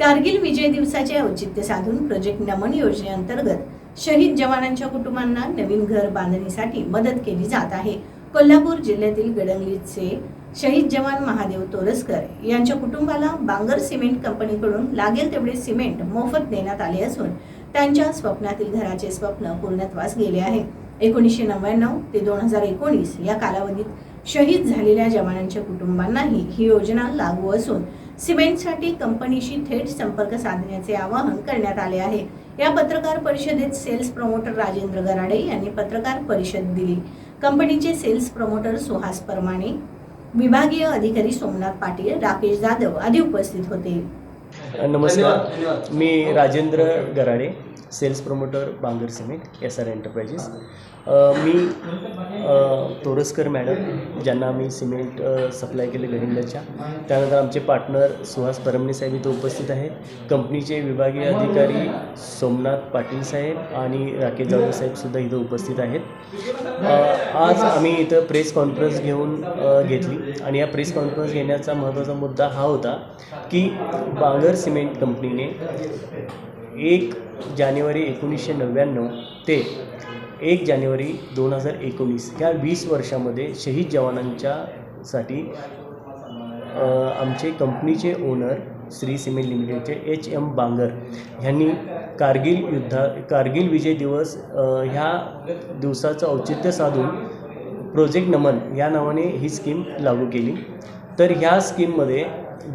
कारगिल विजय दिवसाचे औचित्य साधून प्रोजेक्ट नमन योजनेअंतर्गत शहीद जवानांच्या कुटुंबांना नवीन घर बांधणीसाठी मदत केली जात आहे. कोल्हापूर जिल्ह्यातील गडंगलीचे शहीद जवान महादेव तोरसकर यांच्या कुटुंबाला बांगर सिमेंट कंपनीकडून लागेल तेवढे सिमेंट मोफत देण्यात आले असून त्यांच्या स्वप्नातील घराचे स्वप्न पूर्णत्वास गेले आहे. एकोणीसशे नव्याण्णव ते दोन हजार एकोणीस या कालावधीत शहीद झालेल्या जवानांच्या कुटुंबांनाही ही योजना लागू असून सिमेंटसाठी कंपनीशी थेट संपर्क साधण्याचे आवाहन करण्यात आले आहे. या पत्रकार परिषदेत सेल्स प्रमोटर राजेंद्र गराडे यांनी पत्रकार परिषद दिली. कंपनीचे सेल्स प्रमोटर सुहास परमाणे विभागीय अधिकारी सोमनाथ पाटील राकेश जाधव आदी उपस्थित होते. नमस्कार. मी Rajendra Garade. Sales promoter Bangar cement S R enterprises मी तोरसकर मॅडम ज्यांना आम्ही सिमेंट सप्लाय केले गडिंगलच्या त्यानंतर आमचे पार्टनर सुहास परमणे साहेब इथं उपस्थित आहेत. कंपनीचे विभागीय अधिकारी सोमनाथ पाटील साहेब आणि राकेश जाधव साहेबसुद्धा इथं उपस्थित आहेत. आज आम्ही इथं प्रेस कॉन्फरन्स घेऊन घेतली. आणि या प्रेस कॉन्फरन्स घेण्याचा महत्त्वाचा मुद्दा हा होता की बांगर सिमेंट कंपनीने एक जानेवारी एकोणीसशे नव्याण्णव ते एक जानेवारी दोन हजार एकोणीस ह्या वीस वर्षामध्ये शहीद जवानांच्यासाठी साठी आमचे कंपनीचे ओनर श्री सिमेंट लिमिटेडचे एच एम बांगर ह्यांनी कारगिल युद्धा कारगिल विजय दिवस ह्या दिवसाचं औचित्य साधून प्रोजेक्ट नमन या नावाने ही स्कीम लागू केली. तर ह्या स्कीममध्ये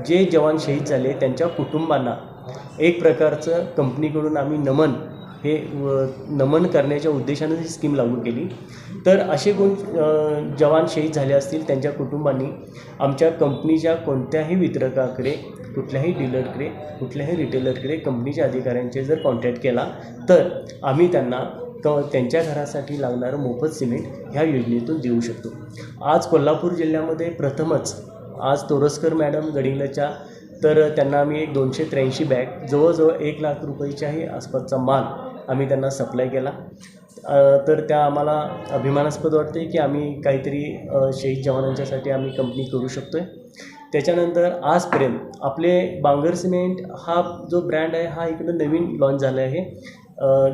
जे जवान शहीद झाले त्यांच्या कुटुंबांना एक प्रकारचं कंपनीकडून आम्ही नमन हे नमन करण्याच्या उद्देशानं ही स्कीम लागू केली. तर असे कोण जवान शहीद झाले असतील त्यांच्या कुटुंबांनी आमच्या कंपनीच्या कोणत्याही वितरकाकडे कुठल्याही डीलरकडे कुठल्याही रिटेलरकडे कंपनीच्या अधिकाऱ्यांचे जर कॉन्टॅक्ट केला तर आम्ही त्यांना क त्यांच्या घरासाठी लागणारं मोफत सिमेंट ह्या योजनेतून देऊ शकतो. आज कोल्हापूर जिल्ह्यामध्ये प्रथमच आज तोरसकर मॅडम गडिंगलच्या तर त्यांना आम्ही एक दोनशे त्र्याऐंशी बॅग जवळजवळ एक लाख रुपयेच्याही आसपासचा माल आम्ही त्यांना सप्लाय केला. तर त्या आम्हाला अभिमानास्पद वाटते की आम्ही काहीतरी शहीद जवानांच्यासाठी आम्ही कंपनी करू शकतो आहे त्याच्यानंतर आजपर्यंत आपले बांगर सिमेंट हा जो ब्रँड आहे हा इकडं नवीन लॉन्च झाला आहे.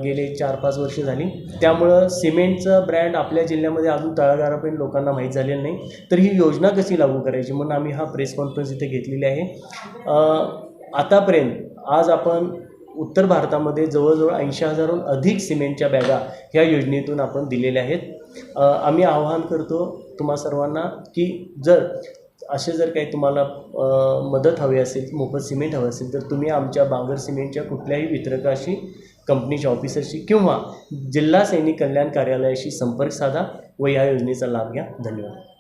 गेले चार पाच वर्ष झाली. त्यामुळं सिमेंटचं ब्रँड आपल्या जिल्ह्यामध्ये अजून तळागाळापर्यंत लोकांना माहीत झालेलं नाही. तर ही योजना कशी लागू करायची म्हणून आम्ही हा प्रेस कॉन्फरन्स इथे घेतलेली आहे. आतापर्यंत आज आपण उत्तर भारतामध्ये जवळजवळ ऐंशी हजारहून अधिक सिमेंटच्या बॅगा ह्या योजनेतून आपण दिलेल्या आहेत. आम्ही आवाहन करतो तुम्हा सर्वांना की जर असे जर काही तुम्हाला मदत हवी असेल मोफत सिमेंट हवं असेल तर तुम्ही आमच्या बांगर सिमेंटच्या कुठल्याही वितरकाशी कंपनीच्या ऑफिसरशी किंवा जिल्हा सैनिक कल्याण कार्यालयाशी संपर्क साधा व या योजनेचा लाभ घ्या. धन्यवाद.